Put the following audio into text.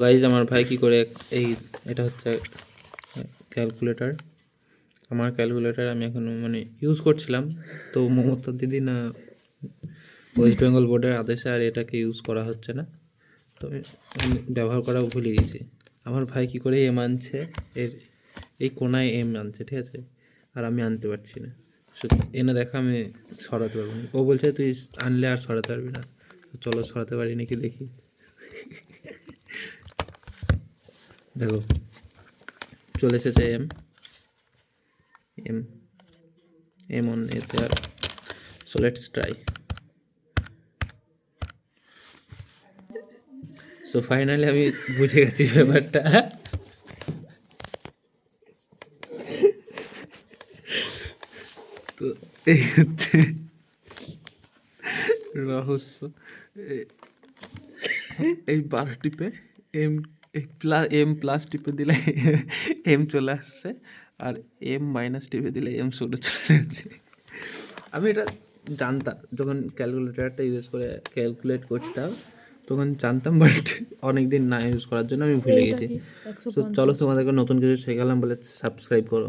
Guys আমার ভাই কি করে এই এটা হচ্ছে ক্যালকুলেটর আমার ক্যালকুলেটর আমি এখন মানে ইউজ করছিলাম। তো মমতা দিদি না ওয়েস্ট বেঙ্গল বোর্ডের আদেশে আর এটাকে ইউজ করা হচ্ছে না। তো আমি ব্যবহার করা ভুলে গেছি। আমার ভাই কি করে এম আনছে এর এই কোনায় এম আনছে ঠিক আছে? আর আমি আনতে পারছি না। এনে দেখা আমি সরাতে পারব না। ও বলছে, তুই আনলে আর সরাতে পারবি না। চলো সরাতে পারি নাকি দেখি। দেখো, চলে এসেছে এম এম এম অন এতে আর so let's try so finally আমি বুঝে গেছি ব্যাপারটা। তো এই হচ্ছে রহস্য। এই বারো টিপে এম প্লাস এম প্লাস টিপে দিলে এম চলে আসছে আর এম মাইনাস টিপে দিলে এম সরে চলে যাচ্ছে। আমি এটা জানতাম যখন ক্যালকুলেটারটা ইউজ করে ক্যালকুলেট করতাম তখন জানতাম বাট অনেক দিন না ইউজ করার জন্য আমি ভুলে গেছি। তো চলো তোমাদেরকে নতুন কিছু শেখালাম বলে সাবস্ক্রাইব করো।